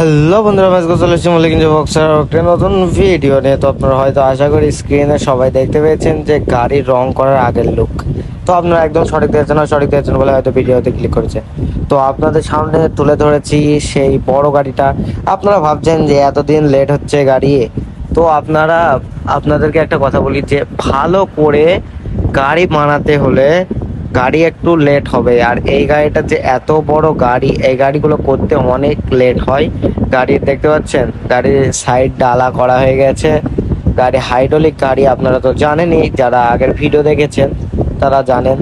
Hello বন্ধুরা আজকে চলে এসেছি মল্লিক বক্সার একটা নতুন ভিডিও নিয়ে। তো আপনারা হয়তো আশা করি স্ক্রিনে সবাই দেখতে পেয়েছেন যে গাড়ির রং করার আগের লুক তো আপনারা একদম সঠিক দিয়েছেন না সঠিক দিয়েছেন বলে হয়তো ভিডিওতে ক্লিক করেছে। তো আপনাদের সামনে তুলে ধরেছি সেই বড় গাড়িটা। আপনারা ভাবছেন যে এতদিন লেট হচ্ছে গাড়ি। তো আপনারা, আপনাদেরকে একটা কথা বলি যে ভালো করে গাড়ি বানাতে হলে গাড়ি একটু লেট হবে। আর এই গাড়িটা যে এত বড় গাড়ি, এই গাড়িগুলো করতে অনেক লেট হয়। গাড়ি দেখতে পাচ্ছেন? গাড়ির সাইড ডালা করা হয়ে গেছে। গাড়ি হাইড্রোলিক গাড়ি আপনারা তো জানেনই, যারা আগের ভিডিও দেখেছেন, তারা জানেন।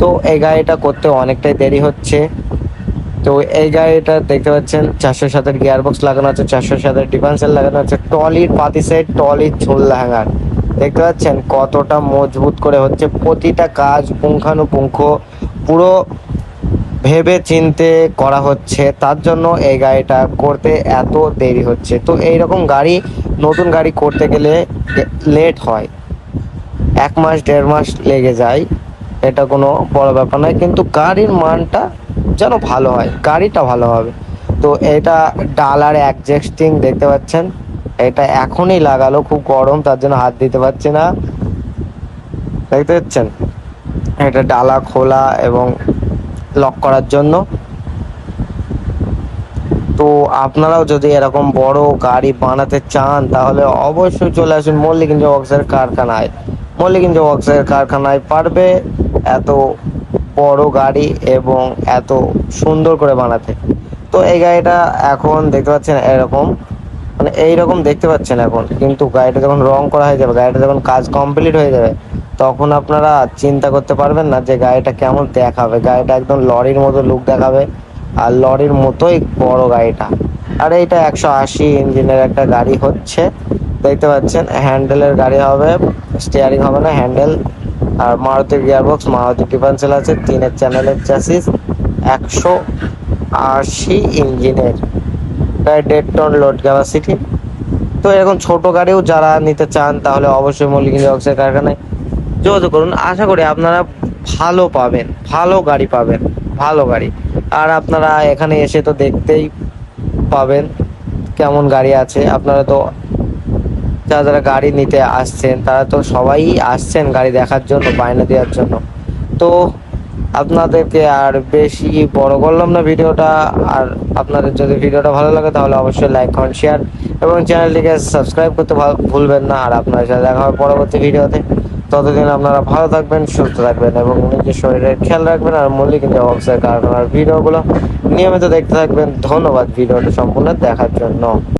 তো এই গাড়িটা করতে অনেকটাই দেরি হচ্ছে। তো এই গাড়িটা দেখতে পাচ্ছেন, চারশো সাতের গিয়ার বক্স লাগানো আছে, চারশো সাতের ডিফেন্সের লাগানো আছে। টলির পাতি সাইড টলির ঝোল্লা হ্যাঙ্গার দেখতে পাচ্ছেন কতটা মজবুত করে হচ্ছে প্রতিটা কাজ পুঙ্খানুপুঙ্খ, পুরো ভেবে চিনতে করা হচ্ছে। তার জন্য এই গাড়িটা করতে এত দেরি হচ্ছে। তো এই রকম গাড়ি, নতুন গাড়ি করতে গেলে লেট হয়। এক মাস, দেড় মাস লেগে যায়। এটা কোনো বড় ব্যাপার নয়, কিন্তু গাড়ির মানটা যেন ভালো হয়, গাড়িটা ভালো হবে। তো এটা ডালার অ্যাডজাস্টিং দেখতে পাচ্ছেন। এটা এখনই লাগালো, খুব গরম, তার জন্য হাত দিতে পারছি না। দেখতে পাচ্ছেন? এটা ডালা খোলা এবং লক করার জন্য। তো আপনারাও যদি এরকম বড় গাড়ি বানাতে চান, তাহলে অবশ্যই চলে আসুন মল্লিক ইঞ্জ ওয়ার্কসের কারখানায়। মল্লিক ইঞ্জ ওয়ার্কসের কারখানায় পারবে এত বড় গাড়ি এবং এত সুন্দর করে বানাতে। তো এই গাড়িটা এখন দেখতে পাচ্ছেন এরকম। মানে এইরকম দেখতে পাচ্ছেন এখন। কিন্তু গাড়িটা যখন রং করা হয়ে যাবে, গাড়িটা যখন কাজ কমপ্লিট হয়ে যাবে, তখন আপনারা চিন্তা করতে পারবেন না যে গাড়িটা কেমন দেখাবে। গাড়িটা একদম লরির মতো লুক দেখাবে, আর লরির মতোই বড় গাড়িটা। আর এইটা একশো আশি ইঞ্জিনের একটা গাড়ি হচ্ছে, দেখতে পাচ্ছেন। হ্যান্ডেলের গাড়ি হবে স্টিয়ারিং হবে না, হ্যান্ডেল। আর মারুতির গিয়ারবক্স, মারুতি ডিফেন্সেল আছে, তিনের চ্যানেলের চ্যাসিস একশো আশি ইঞ্জিনের। প্রায় দেড় টন লোড ক্যাপাসিটি তো এরকম ছোট গাড়িও যারা নিতে চান, তাহলে অবশ্যই মল্লিক অক্সের কারখানায় যোগাযোগ করুন। আশা করি আপনারা ভালো পাবেন, ভালো গাড়ি পাবেন, ভালো গাড়ি। আর আপনারা এখানে এসে তো দেখতেই পাবেন কেমন গাড়ি আছে। আপনারা তো যারা যারা গাড়ি নিতে আসছেন, তারা তো সবাই আসছেন গাড়ি দেখার জন্য, বায়না দেওয়ার জন্য। তো আপনাদেরকে আর বেশি বড় করলাম না ভিডিওটা। আর আপনাদের যদি ভিডিওটা ভালো লাগে, তাহলে অবশ্যই লাইক কমেন্ট শেয়ার এবং চ্যানেলটিকে সাবস্ক্রাইব করতে ভুলবেন না। আর আপনার সাথে দেখা হবে পরবর্তী ভিডিওতে। ততদিন আপনারা ভালো থাকবেন, সুস্থ থাকবেন এবং নিজের শরীরের খেয়াল রাখবেন আর মল্লিক অবস্থায় কারখানার ভিডিওগুলো নিয়মিত দেখতে থাকবেন। ধন্যবাদ ভিডিওটা সম্পূর্ণ দেখার জন্য।